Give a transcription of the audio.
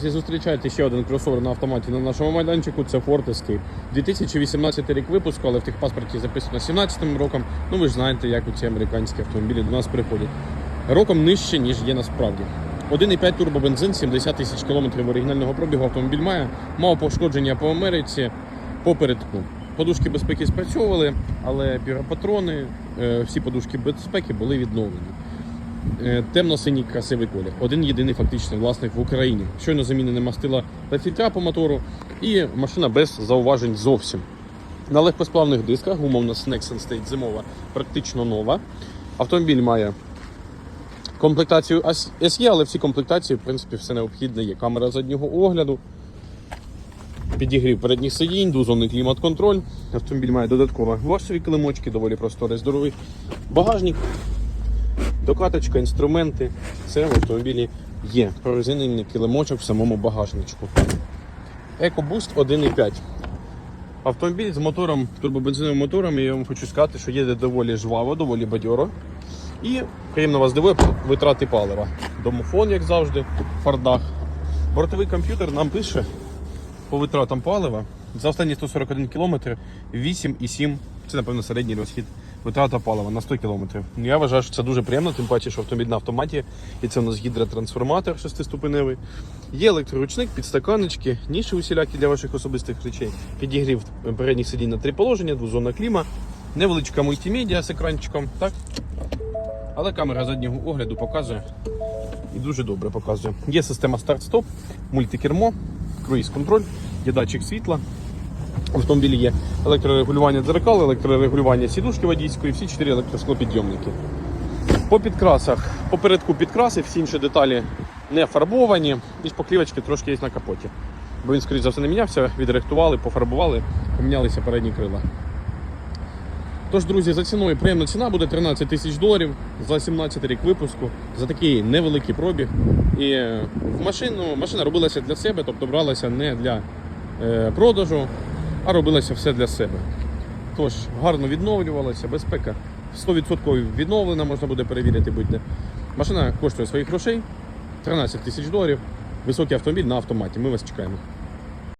Друзі, Зустрічайте ще один кросовер на автоматі на нашому майданчику. Це Ford Escape. 2018 рік випуску, але в техпаспорті записано 17 роком. Ну ви ж знаєте, як у ці американські автомобілі до нас приходять. Роком нижче, ніж є насправді. 1,5 турбобензин, 70 тисяч кілометрів оригінального пробігу автомобіль має, мав пошкодження по Америці попередку. Подушки безпеки спрацьовували, але піропатрони, е, всі подушки безпеки були відновлені. Е, Темно-синій красивий колір. Один єдиний фактичний власник в Україні. Щойно замінене мастила та фільтра по мотору, і машина без зауважень зовсім. На легкосплавних дисках гума у нас Nexon стоїть зимова, практично нова. Автомобіль має комплектацію SE, але всі комплектації, в принципі, все необхідне є. Камера заднього огляду, підігрів передніх сидінь, двозонний клімат-контроль. Автомобіль має додатково гласові килимочки, доволі просторий здоровий багажник. Докаточка, інструменти, все в автомобілі є. Прорезинений килимочок в самому багажничку. EcoBoost 1.5. Автомобіль з мотором, турбобензиновим мотором, я вам хочу сказати, що їде доволі жваво, доволі бадьоро. І приємно вас дивує витрати палива. Домофон, як завжди, фардах. Бортовий комп'ютер нам пише по витратам палива за останні 141 км 8,7. Це, напевно, середній розхід витрата палива на 100 км. Ну, Я вважаю, що це дуже приємно, тим паче, що автомобіль на автоматі, і це у нас гідротрансформатор шестиступеневий. Є електроручник, підстаканнички, ніші усілякі для ваших особистих речей. Підігрів передніх сидінь на три положення, двозонна кліма, невеличка мультимедіа з екранчиком. Так? Але камера заднього огляду показує і дуже добре показує. Є система старт-стоп, мультикермо, круїз-контроль, є датчик світла. В автомобілі є електрорегулювання дзеркал, електрорегулювання сідушки водійської, всі чотири електросклопідйомники. По підкрасах, попередку підкраси, всі інші деталі не фарбовані, і шпаклівочки трошки є на капоті. Бо він, скоріш за все, не мінявся, відрихтували, пофарбували, помінялися передні крила. Тож, друзі, за ціною приємна ціна буде 13 тисяч доларів за 17 рік випуску, за такий невеликий пробіг. І машину, машина робилася для себе, тобто бралася не для е, продажу, а робилося все для себе. Тож гарно відновлювалася, безпека 100% відновлена, можна буде перевірити будь-де. Машина коштує своїх грошей 13 тисяч доларів. Високий автомобіль на автоматі. Ми вас чекаємо.